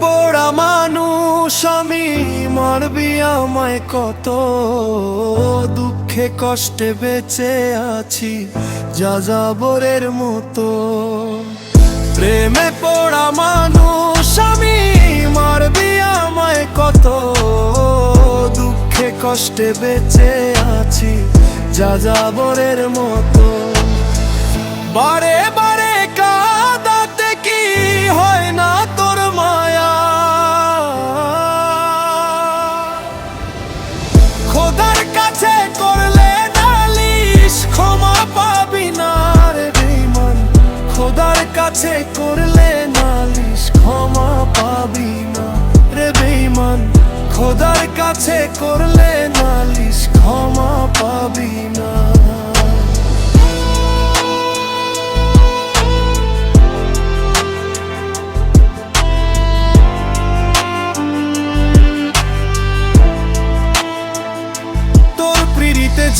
পড়া মানুষ, আমি মারবি আমায় কত? দুঃখে, কষ্টে বেঁচে আছি, যা যাবরের মতো। প্রেমে পড়া মানুষ, আমি মারবি আমায় কত? দুঃখে, কষ্টে বেঁচে আছি, যা যাবরের মতো। বারে কাছে করলে নালিশ ক্ষমা পাবি না। রে বেঈমান, খোদার কাছে করলে নালিশ ক্ষমা পাবি না।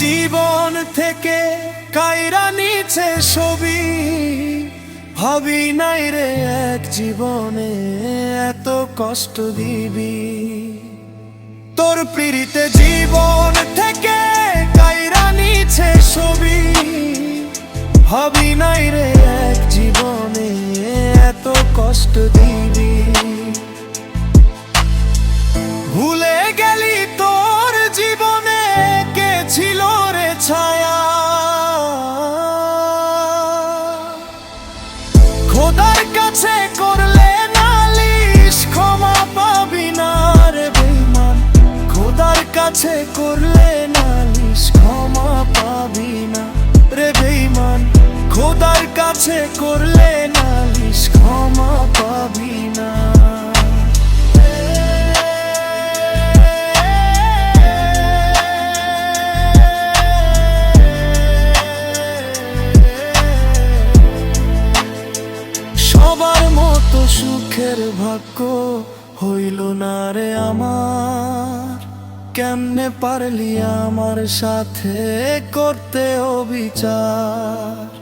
জীবন থেকে কায়রা নিচে ছবি। ভাবি নাই রে এক জীবনে এত কষ্ট দিবি। তোর প্রীতে জীবন থেকে কায়রা নিছে ছবি। ভাবি নাই রে এক জীবনে এত কষ্ট দিবি। কাছে করলে নালিশ ক্ষমা পাবি না। সবার মতো সুখের ভাগ্য হইল না রে আমার। কেমনে পারলি আমার সাথে করতে অবিচার?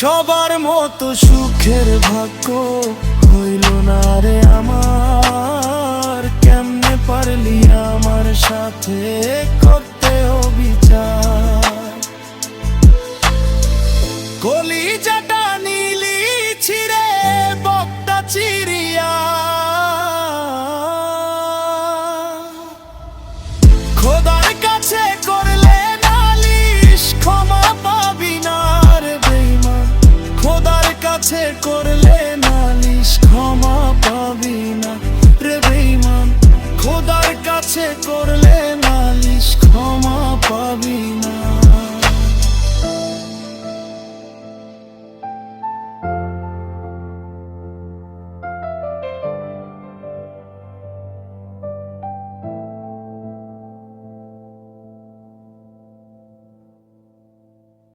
সবার মতো সুখের ভাগ্য হইল না রে আমার। কেমনে পারলি আমার সাথে করতে অবিচার? কলিজাটা নীলি ছিড়ে বক্তা চিরিয়া। খোদার কাছে কাছে করলে নালিশ ক্ষমা পাবি না। রে বেঈমান, খোদার কাছে করলে নালিশ ক্ষমা পাবি না।